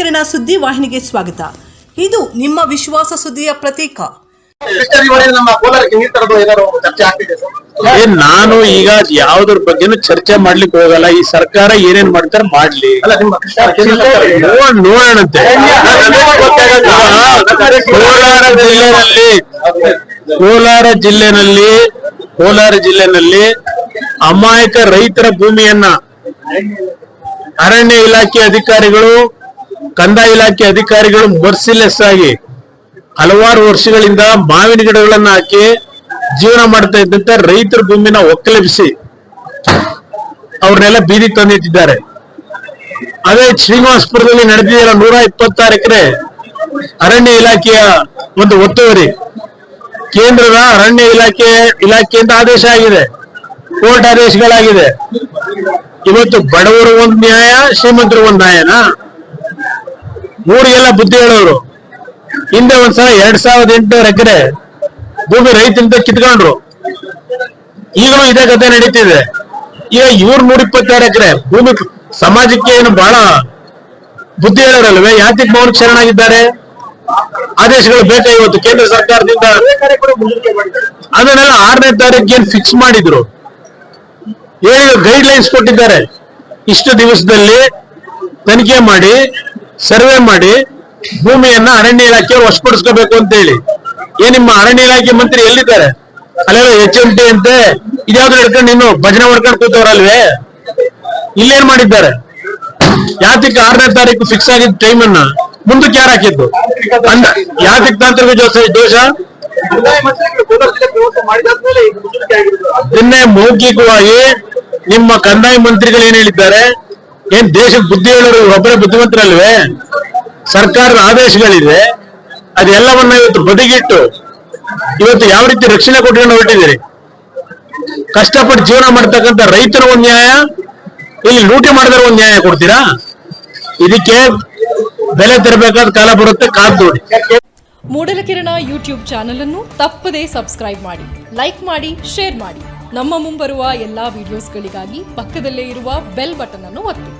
ಮೂಡಲಕಿರಣ ಸುದ್ದಿ ವಾಹಿನಿಗೆ ಸ್ವಾಗತ. ಇದು ನಿಮ್ಮ ವಿಶ್ವಾಸ ಸುದ್ದಿಯ ಪ್ರತೀಕ. ನಾನು ಈಗ ಯಾವ್ದ್ರ ಬಗ್ಗೆನೂ ಚರ್ಚೆ ಮಾಡ್ಲಿಕ್ಕೆ ಹೋಗಲ್ಲ. ಈ ಸರ್ಕಾರ ಏನೇನ್ ಮಾಡ್ತಾರೆ ಮಾಡ್ಲಿ. ನೋಡೋಣಂತೆ ಕೋಲಾರ ಜಿಲ್ಲೆನಲ್ಲಿ ಕೋಲಾರ ಜಿಲ್ಲೆನಲ್ಲಿ ಕೋಲಾರ ಜಿಲ್ಲೆನಲ್ಲಿ ಅಮಾಯಕ ರೈತರ ಭೂಮಿಯನ್ನ ಅರಣ್ಯ ಇಲಾಖೆ ಅಧಿಕಾರಿಗಳು ಕಂದಾಯ ಇಲಾಖೆ ಅಧಿಕಾರಿಗಳು ಮರ್ಸಿಲೆಸ್ ಆಗಿ ಹಲವಾರು ವರ್ಷಗಳಿಂದ ಮಾವಿನ ಗಿಡಗಳನ್ನ ಹಾಕಿ ಜೀವನ ಮಾಡ್ತಾ ಇದ್ದಂತ ರೈತರ ಭೂಮಿನ ಒಕ್ಕಲೆಬ್ಬಿಸಿ ಅವ್ರನ್ನೆಲ್ಲ ಬೀದಿ ತಂದಿಟ್ಟಿದ್ದಾರೆ. ಅದೇ ಶ್ರೀನಿವಾಸಪುರದಲ್ಲಿ ನಡೆದಿರೋ ನೂರ ಇಪ್ಪತ್ತಾರು ಎಕರೆ ಅರಣ್ಯ ಇಲಾಖೆಯ ಒಂದು ಒತ್ತುವರಿ. ಕೇಂದ್ರದ ಅರಣ್ಯ ಇಲಾಖೆ, ಇಲಾಖೆಯಿಂದ ಆದೇಶ ಆಗಿದೆ. ಕೋರ್ಟ್ ಆದೇಶಗಳಾಗಿದೆ. ಇವತ್ತು ಬಡವರು ಒಂದು ನ್ಯಾಯ, ಶ್ರೀಮಂತರು ಒಂದು ನ್ಯಾಯನಾ? ಊರಿಗೆಲ್ಲ ಬುದ್ಧಿ ಹೇಳೋರು. ಹಿಂದೆ ಒಂದ್ಸಲ ಎರಡ್ ಸಾವಿರದ ಎಂಟುನೂರ ಎಕರೆ ಭೂಮಿ ರೈತರಿಂದ ಕಿತ್ಕೊಂಡ್ರು. ಈಗಲೂ ಇದೇ ಕಥೆ ನಡೀತಿದೆ. ಈಗ ಇವ್ರ ನೂರ ಇಪ್ಪತ್ತಾರು ಎಕರೆ ಭೂಮಿ ಸಮಾಜಕ್ಕೆ ಏನು ಬಹಳ ಬುದ್ಧಿ ಹೇಳೋರಲ್ವೇ? ಯಾತಿಕ್ ಮೌನ ಶರಣಾಗಿದ್ದಾರೆ ಆದೇಶಗಳು ಬೇಕಾ ಇವತ್ತು? ಕೇಂದ್ರ ಸರ್ಕಾರದಿಂದ ಅದನ್ನೆಲ್ಲ ಆರನೇ ತಾರೀಕಿಗೆ ಏನ್ ಫಿಕ್ಸ್ ಮಾಡಿದ್ರು. ಹೇಳಿ ಗೈಡ್ ಲೈನ್ಸ್ ಕೊಟ್ಟಿದ್ದಾರೆ? ಇಷ್ಟು ದಿವಸದಲ್ಲಿ ತನಿಖೆ ಮಾಡಿ ಸರ್ವೆ ಮಾಡಿ ಭೂಮಿಯನ್ನ ಅರಣ್ಯ ಇಲಾಖೆ ವಶಪಡಿಸ್ಕೋಬೇಕು ಅಂತ ಹೇಳಿ ಏನ್ ನಿಮ್ಮ ಅರಣ್ಯ ಇಲಾಖೆ ಮಂತ್ರಿ ಎಲ್ಲಿದ್ದಾರೆ? ಅಲ್ಲೆಲ್ಲ ಎಚ್ ಎಂ ಟಿ ಅಂತೆ ಇದ್ಯಾವ್ದು ಹಿಡ್ಕೊಂಡು ನೀನು? ಭಜನೆ ಮಾಡ್ಕೊಂಡು ಕೂತವ್ರಲ್ವೇ? ಇಲ್ಲೇನ್ ಮಾಡಿದ್ದಾರೆ? ಯಾತಿಕ್ ಆರನೇ ತಾರೀಕು ಫಿಕ್ಸ್ ಆಗಿದ್ದ ಟೈಮ್ ಅನ್ನ? ಮುಂದಕ್ಕೆ ಯಾರು ಹಾಕಿದ್ದು? ಅಂದ, ಯಾತಕ್ಕೆ ತಾಂತ್ರಿಕ ದೋಷ ದೋಷ? ನಿನ್ನೆ ಮೌಖಿಕವಾಗಿ ನಿಮ್ಮ ಕಂದಾಯ ಮಂತ್ರಿಗಳು ಏನ್ ಹೇಳಿದ್ದಾರೆ? ಏನ್ ದೇಶದ ಬುದ್ಧಿ ಹೇಳೋರು ಒಬ್ಬರೇ ಬುದ್ಧಿವಂತರಲ್ವೇ? ಸರ್ಕಾರದ ಆದೇಶಗಳಿದೆ. ಅದೆಲ್ಲವನ್ನ ಇವತ್ತು ಬದಿಗಿಟ್ಟು ಇವತ್ತು ಯಾವ ರೀತಿ ರಕ್ಷಣೆ ಕೊಟ್ಕೊಂಡು ಹೊರಟಿದ್ದೀರಿ? ಕಷ್ಟಪಟ್ಟು ಜೀವನ ಮಾಡ್ತಕ್ಕಂಥ ರೈತರ ಒಂದ್ ನ್ಯಾಯ, ಇಲ್ಲಿ ಲೂಟಿ ಮಾಡಿದ್ರೆ ಒಂದ್ ನ್ಯಾಯ ಕೊಡ್ತೀರಾ? ಇದಕ್ಕೆ ಬೆಲೆ ತೆರಬೇಕಾದ ಕಾಲ ಬರುತ್ತೆ, ಕಾದು ಮೂಡಲ ಮೂಡಲಕಿರಣ ಯೂಟ್ಯೂಬ್ ಚಾನಲ್ ಅನ್ನು ತಪ್ಪದೇ ಸಬ್ಸ್ಕ್ರೈಬ್ ಮಾಡಿ, ಲೈಕ್ ಮಾಡಿ, ಶೇರ್ ಮಾಡಿ. ನಮ್ಮ ಮುಂಬರುವ ಎಲ್ಲಾ ವಿಡಿಯೋಸ್ಗಳಿಗಾಗಿ ಪಕ್ಕದಲ್ಲೇ ಇರುವ ಬೆಲ್ ಬಟನ್ ಅನ್ನು ಒತ್ತಿ.